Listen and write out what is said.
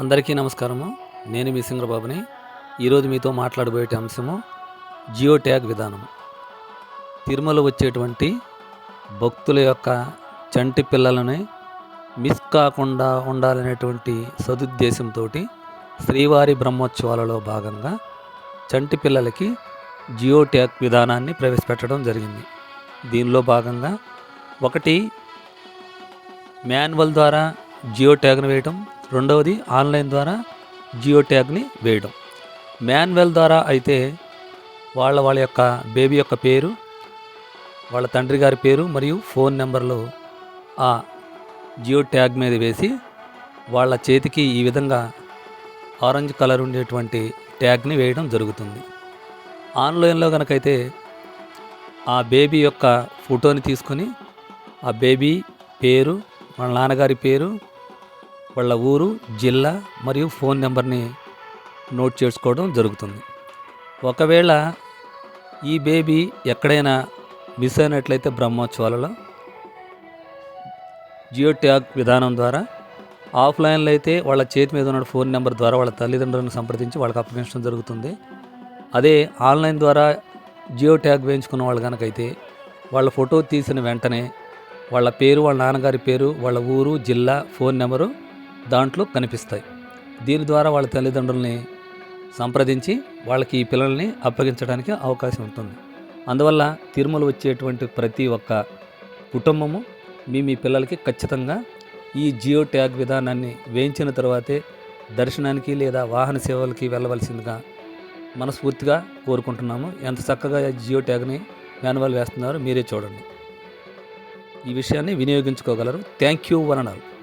అందరికీ నమస్కారము. నేను మీ సింగరబాబుని. ఈరోజు మీతో మాట్లాడబోయే అంశము జియో ట్యాగ్ విధానము. తిరుమల వచ్చేటువంటి భక్తుల యొక్క చంటి పిల్లలని మిస్ కాకుండా ఉండాలనేటువంటి సదుద్దేశంతో శ్రీవారి బ్రహ్మోత్సవాలలో భాగంగా చంటి పిల్లలకి జియో ట్యాగ్ విధానాన్ని ప్రవేశపెట్టడం జరిగింది. దీనిలో భాగంగా ఒకటి మాన్యువల్ ద్వారా జియో ట్యాగ్ని వేయటం. రెండవది ఆన్లైన్ ద్వారా జియో ట్యాగ్ని వేయడం మాన్యువల్ ద్వారా అయితే వాళ్ళ వాళ్ళ యొక్క బేబీ యొక్క పేరు వాళ్ళ తండ్రి గారి పేరు మరియు ఫోన్ నెంబర్లు ఆ జియో ట్యాగ్ మీద వేసి వాళ్ళ చేతికి ఈ విధంగా ఆరెంజ్ కలర్ ఉండేటువంటి ట్యాగ్ని వేయడం జరుగుతుంది. ఆన్లైన్లో కనుకైతే ఆ బేబీ యొక్క ఫోటోని తీసుకొని ఆ బేబీ పేరు వాళ్ళ నాన్నగారి పేరు వాళ్ళ ఊరు జిల్లా మరియు ఫోన్ నెంబర్ని నోట్ చేసుకోవడం జరుగుతుంది. ఒకవేళ ఈ బేబీ ఎక్కడైనా మిస్ అయినట్లయితే బ్రహ్మోత్సవాలలో జియో ట్యాగ్ విధానం ద్వారా ఆఫ్లైన్లో అయితే వాళ్ళ చేతి మీద ఉన్న ఫోన్ నెంబర్ ద్వారా వాళ్ళ తల్లిదండ్రులను సంప్రదించి వాళ్ళకి అప్పగించడం జరుగుతుంది. అదే ఆన్లైన్ ద్వారా జియో ట్యాగ్ వేయించుకున్న వాళ్ళు కనుకైతే వాళ్ళ ఫోటో తీసిన వెంటనే వాళ్ళ పేరు వాళ్ళ నాన్నగారి పేరు వాళ్ళ ఊరు జిల్లా ఫోన్ నెంబరు దాంట్లో కనిపిస్తాయి. దీని ద్వారా వాళ్ళ తల్లిదండ్రుల్ని సంప్రదించి వాళ్ళకి ఈ పిల్లల్ని అప్పగించడానికి అవకాశం ఉంటుంది. అందువల్ల తిరుమల వచ్చేటువంటి ప్రతి ఒక్క కుటుంబము మీ మీ పిల్లలకి ఖచ్చితంగా ఈ జియో ట్యాగ్ విధానాన్ని వేయించిన తర్వాతే దర్శనానికి లేదా వాహన సేవలకి వెళ్ళవలసిందిగా మనస్ఫూర్తిగా కోరుకుంటున్నాము. ఎంత చక్కగా జియో ట్యాగ్ని మాన్యువల్ వేస్తున్నారో మీరే చూడండి. ఈ విషయాన్ని వినియోగించుకోగలరు. థ్యాంక్ యూ అని అన్నారు.